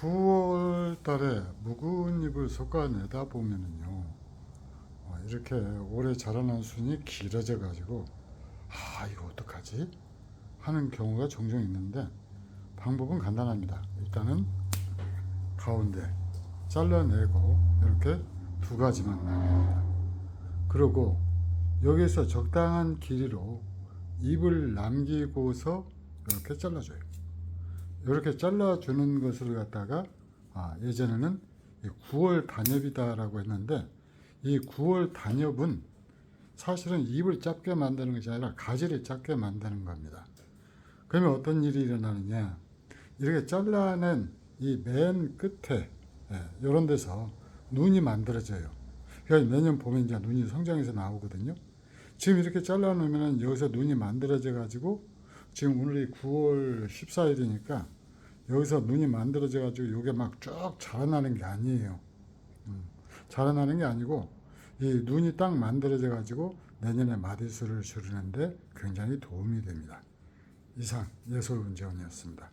9월 달에 묵은 잎을 솎아내다 보면은요, 어, 이렇게 올해 자라난 순이 길어져 가지고, 아, 이거 어떡하지? 하는 경우가 종종 있는데, 방법은 간단합니다. 일단은 가운데 잘라내고, 이렇게 두 가지만 남깁니다. 그리고 여기서 적당한 길이로 잎을 남기고서 이렇게 잘라줘요. 이렇게 잘라주는 것을 갖다가 아, 예전에는 9월 단엽이다라고 했는데 이 9월 단엽은 사실은 잎을 짧게 만드는 것이 아니라 가지를 짧게 만드는 겁니다. 그러면 어떤 일이 일어나느냐? 이렇게 잘라낸 이 맨 끝에 이런 데서 눈이 만들어져요. 그러니까 내년 봄에 이제 눈이 성장해서 나오거든요. 지금 이렇게 잘라놓으면 여기서 눈이 만들어져 가지고 지금 오늘이 9월 14일이니까 여기서 눈이 만들어져 가지고 이게 막 쭉 자라나는 게 아니에요. 음, 자라나는 게 아니고 이 눈이 딱 만들어져 가지고 내년에 마디수를 줄이는데 굉장히 도움이 됩니다. 이상 예솔 운재원이었습니다.